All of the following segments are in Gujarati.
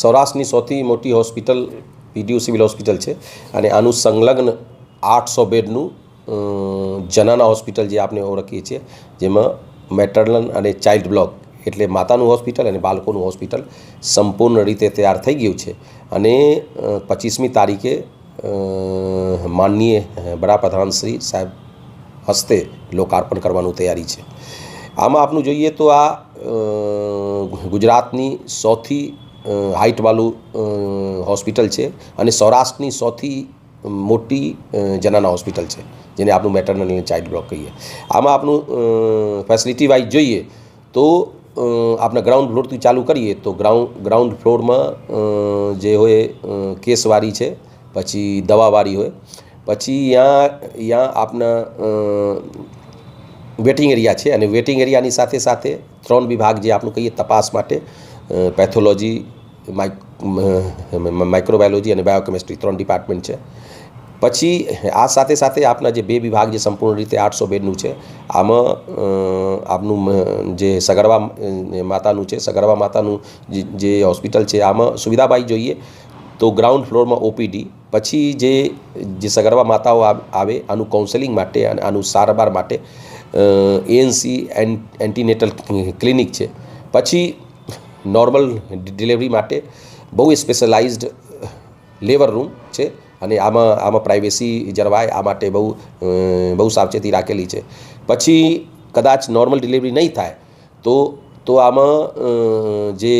સૌરાષ્ટ્રની સૌથી મોટી હોસ્પિટલ પીડીયુ સિવિલ હોસ્પિટલ છે અને આનું સંલગ્ન આઠસો બેડનું જનાના હોસ્પિટલ જે આપણે ઓળખીએ છીએ, જેમાં મેટરનલ અને ચાઇલ્ડ બ્લોક એટલે માતાનું હોસ્પિટલ અને બાળકોનું હોસ્પિટલ સંપૂર્ણ રીતે તૈયાર થઈ ગયું છે. અને પચીસમી તારીખે માનનીય વડાપ્રધાન શ્રી સાહેબ હસ્તે લોકાર્પણ કરવાનું તૈયારી છે. આમાં આપનું જોઈએ તો આ ગુજરાતની સૌથી હાઇટવાળું હોસ્પિટલ છે અને સૌરાષ્ટ્રની સૌથી મોટી જનાના હોસ્પિટલ છે, જેને આપણું મેટરનલ અને ચાઇલ્ડ બ્લોક કહીએ. આમાં આપણું ફેસિલિટી વાઇઝ જોઈએ તો આપણા ગ્રાઉન્ડ ફ્લોરથી ચાલુ કરીએ તો ગ્રાઉન્ડ ગ્રાઉન્ડ ફ્લોરમાં જે હોય કેસવાળી છે, પછી દવાવાળી હોય, પછી ત્યાં ત્યાં આપના વેટિંગ એરિયા છે અને વેટિંગ એરિયાની સાથે સાથે ત્રણ વિભાગ જે આપણું કહીએ તપાસ માટે પેથોલોજી માઇક્રોબાયોલોજી અને બાયોકેમિસ્ટ્રી ત્રણ ડિપાર્ટમેન્ટ છે. પછી આ સાથે સાથે આપના જે બે વિભાગ જે સંપૂર્ણ રીતે આઠસો બેડનું છે, આમાં આપનું જે સગર્ભા માતાનું છે, સગર્ભા માતાનું જે જે હોસ્પિટલ છે, આમાં સુવિધાબાઈ જોઈએ તો ગ્રાઉન્ડ ફ્લોરમાં ઓપીડી, પછી જે જે સગર્ભા માતાઓ આવે આનું કાઉન્સેલિંગ માટે અને આનું સારવાર માટે એએનસી એન્ટીનેટલ ક્લિનિક છે. પછી નોર્મલ ડિલિવરી માટે બહુ સ્પેશિયલાઇઝ્ડ લેબર રૂમ છે અને આમાં આમાં પ્રાઇવેસી જળવાય, આ માટે બહુ બહુ સાવચેતી રાખેલી છે. પછી કદાચ નોર્મલ ડિલિવરી નહીં થાય, તો તો આમાં જે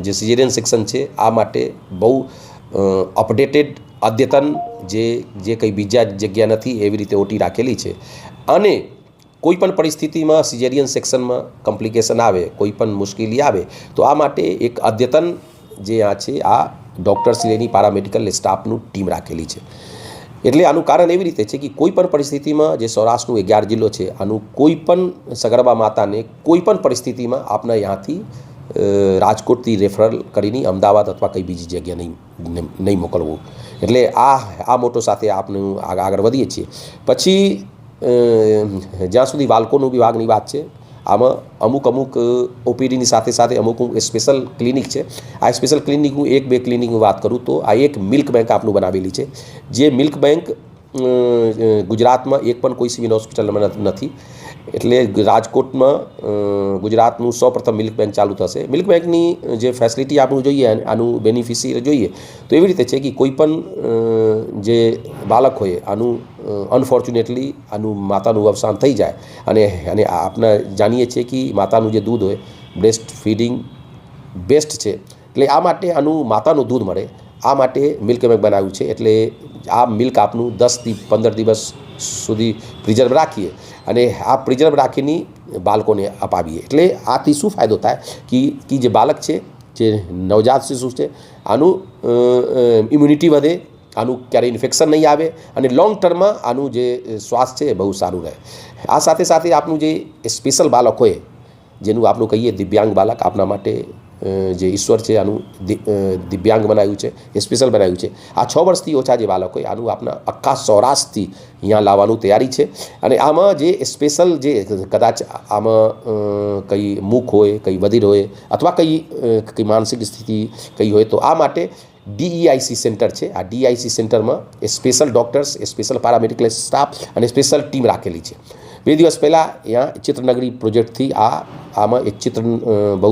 જે સિઝેરિયન સેક્શન છે, આ માટે બહુ અપડેટેડ અદ્યતન જે જે કંઈ બીજા જગ્યા નથી એવી રીતે ઓટી રાખેલી છે. અને કોઈ પણ પરિસ્થિતિમાં સિઝેરિયન સેક્શનમાં કોમ્પ્લિકેશન આવે કોઈ પણ મુશ્કેલી આવે, તો આ માટે એક અદ્યતન જે આ છે, આ ડૉક્ટર શ્રેણી પારામેડિકલ સ્ટાફનું ટીમ રાખેલી છે. એટલે આનું કારણ એવી રીતે છે કે કોઈ પણ પરિસ્થિતિમાં જે સૌરાષ્ટ્રનું અગિયાર જિલ્લો છે, આનું કોઈ પણ સગર્ભા માતાને કોઈ પણ પરિસ્થિતિમાં આપના ત્યાંથી રાજકોટથી રેફરલ કરીને અમદાવાદ અથવા કંઈ બીજી જગ્યાએ નહીં નહીં મોકલવું. એટલે આ આ મોટો સાથે આપનું આગ- આગળ વધીએ છીએ. પછી જ્યાં સુધી બાળકોનું વિભાગની વાત છે, આમાં અમુક અમુક ઓપીડીની સાથે સાથે અમુક અમુક સ્પેશિયલ ક્લિનિક છે. આ સ્પેશિયલ ક્લિનિક હું એક બે ક્લિનિકની વાત કરું તો આ એક મિલ્ક બેંક આપનું બનાવેલી છે. જે મિલ્ક બેંક ગુજરાતમાં એક પણ કોઈ સિવિલ હોસ્પિટલમાં નથી- એટલે રાજકોટમાં ગુજરાતનું સૌપ્રથમ મિલ્ક બેંક ચાલુ થશે. મિલ્ક બેંકની જે ફેસિલિટી આપણું જોઈએ, આનું બેનિફિશિયરી જોઈએ, તો એવી રીતે છે કે કોઈ પણ જે બાળક હોય, આનું અનફોર્ચ્યુનેટલી આનું માતાનું અવસાન થઈ જાય. અને અને આપણે જાણીએ છીએ કે માતાનું જે દૂધ હોય બ્રેસ્ટ ફીડિંગ બેસ્ટ છે. એટલે આ માટે આનું માતાનું દૂધ મળે. આ માટે મિલ્ક બેંક બનાવ્યું છે. એટલે આ મિલ્ક આપનું દસથી પંદર દિવસ સુધી પ્રિઝર્વ રાખીએ. અને આ પ્રિઝર્વ રાખીને બાળકોને અપાવીએ. એટલે આથી શું ફાયદો થાય કે જે બાળક છે, જે નવજાત શિશુ છે, આનું ઇમ્યુનિટી વધે આનું ક્યારેય ઇન્ફેક્શન નહીં આવે અને લોંગ ટર્મમાં આનું જે સ્વાસ્થ્ય છે એ બહુ સારું રહે. આ સાથે સાથે આપનું જે સ્પેશિયલ બાળકોએ જેનું આપણું કહીએ દિવ્યાંગ બાળક આપના માટે જે ઈશ્વર છે આનું દિવ્યાંગ બનાવ્યું છે, એ સ્પેશિયલ બનાવ્યું છે. આ છ વર્ષથી ઓછા જે બાળકો હોય, આનું આપણા આખા સૌરાષ્ટ્રથી અહીંયા લાવવાનું તૈયારી છે. અને આમાં જે સ્પેશિયલ જે કદાચ આમાં કંઈ મૂક હોય, કંઈ વધીર હોય, અથવા કંઈ કંઈ માનસિક સ્થિતિ કંઈ હોય, તો આ માટે ડીઈઆઈસી સેન્ટર છે. આ ડીઆઈસી સેન્ટરમાં એ સ્પેશિયલ ડૉક્ટર્સ, એ સ્પેશિયલ પારામેડિકલ સ્ટાફ અને સ્પેશિયલ ટીમ રાખેલી છે. બે દિવસ પહેલાં અહીંયા ચિત્રનગરી પ્રોજેક્ટથી આ, આમાં એક ચિત્ર બહુ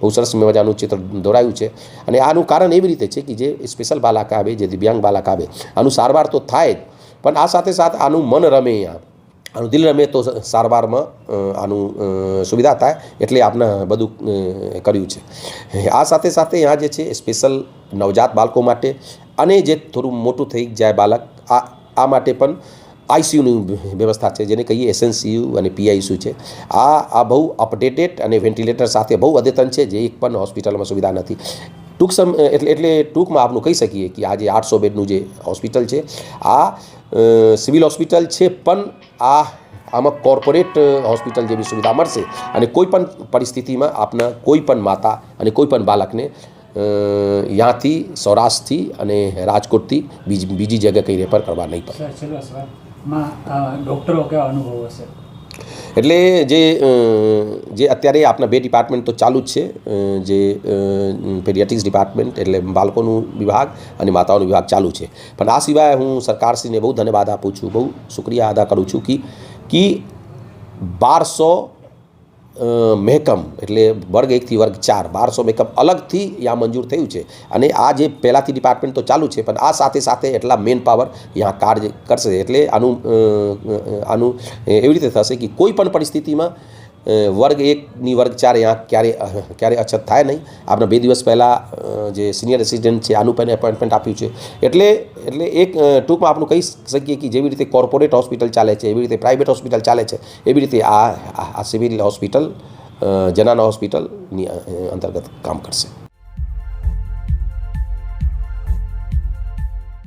બહુ સરસ મજાનું ચિત્ર દોરાયું છે. અને આનું કારણ એવી રીતે છે કે જે સ્પેશિયલ બાળક આવે, જે દિવ્યાંગ બાળક આવે, આનું સારવાર તો થાય જ, પણ આ સાથે સાથે આનું મન રમે અહીંયા. આનું દિલ રમે તો સારવારમાં આનું સુવિધા થાય એટલે આપણે બધું કર્યું છે. આ સાથે સાથે અહીંયા જે છે સ્પેશિયલ નવજાત બાળકો માટે અને જે થોડું મોટું થઈ જાય બાળક, આ આ માટે પણ આઈસીયુની વ્યવસ્થા છે, જેને કહીએ એસએનસીયુ અને પીઆઈસીયુ છે. આ આ બહુ અપડેટેડ અને વેન્ટિલેટર સાથે બહુ અદ્યતન છે, જે એક પણ હોસ્પિટલમાં સુવિધા નથી. ટૂંક સમ એટલે એટલે ટૂંકમાં આપનું કહી શકીએ કે આ જે આઠસો બેડનું જે હોસ્પિટલ છે, આ સિવિલ હોસ્પિટલ છે, પણ આ, આમાં કોર્પોરેટ હોસ્પિટલ જેવી સુવિધા મળશે અને કોઈ પણ પરિસ્થિતિમાં આપના કોઈ પણ માતા અને કોઈ પણ બાળકને યાથી સૌરાષ્ટ્રથી અને રાજકોટથી બીજી બીજી જગ્યાએ કંઈ રેફર કરવા નહીં પડે. ડૉક્ટરો કેવા અનુભવ હશે એટલે જે જે અત્યારે આપના બે ડિપાર્ટમેન્ટ તો ચાલુ જ છે જે પેડિયાટ્રિક્સ ડિપાર્ટમેન્ટ એટલે બાળકોનું વિભાગ અને માતાઓનું વિભાગ ચાલુ છે. પણ આ સિવાય હું સરકારશ્રીને બહુ ધન્યવાદ આપું છું, બહુ શુક્રિયા અદા કરું છું કે બારસો મહેકમ એટલે વર્ગ એકથી વર્ગ ચાર, બારસો મહેકમ અલગથી ત્યાં મંજૂર થયું છે. અને આ જે પહેલાંથી ડિપાર્ટમેન્ટ તો ચાલુ છે, પણ આ સાથે સાથે એટલા મેન પાવર ત્યાં કાર્ય કરશે. એટલે આનું આનું એવી રીતે થશે કે કોઈ પણ પરિસ્થિતિમાં વર્ગ એકની વર્ગ ચાર અહીંયા ક્યારે ક્યારે અછત થાય નહીં. આપણે બે દિવસ પહેલાં જે સિનિયર રેસિડેન્ટ છે આનું પણ એપોઇન્ટમેન્ટ આપ્યું છે. એટલે એટલે એક ટૂંકમાં આપણું કહી શકીએ કે જેવી રીતે કોર્પોરેટ હોસ્પિટલ ચાલે છે, એવી રીતે પ્રાઇવેટ હોસ્પિટલ ચાલે છે, એવી રીતે આ, આ- સિવિલ હોસ્પિટલ જનાના હોસ્પિટલની અંતર્ગત કામ કરશે.